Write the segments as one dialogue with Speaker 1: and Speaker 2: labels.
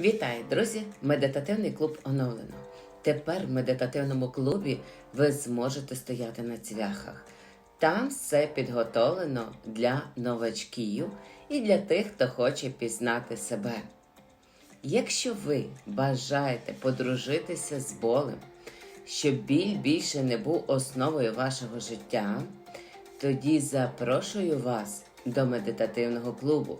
Speaker 1: Вітаю, друзі! Медитативний клуб оновлено. Тепер в медитативному клубі ви зможете стояти на цвяхах. Там все підготовлено для новачків і для тих, хто хоче пізнати себе. Якщо ви бажаєте подружитися з болем, щоб біль більше не був основою вашого життя, тоді запрошую вас до медитативного клубу.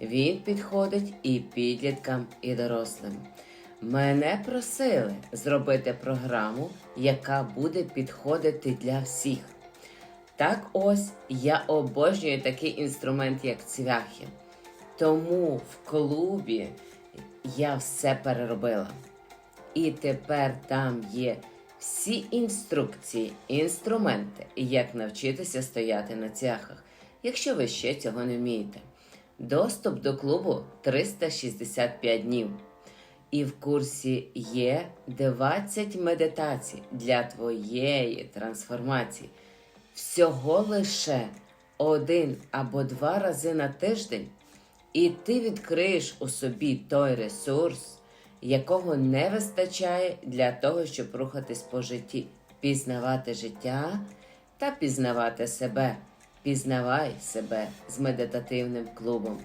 Speaker 1: Він підходить і підліткам, і дорослим. Мене просили зробити програму, яка буде підходити для всіх. Так ось я обожнюю такий інструмент, як цвяхи. Тому в клубі я все переробила. І тепер там є всі інструкції, інструменти, як навчитися стояти на цвяхах, якщо ви ще цього не вмієте. Доступ до клубу 365 днів. І в курсі є 20 медитацій для твоєї трансформації. Всього лише один або два рази на тиждень, і ти відкриєш у собі той ресурс, якого не вистачає для того, щоб рухатись по житті, пізнавати життя та пізнавати себе. Пізнавай себе з медитативним клубом.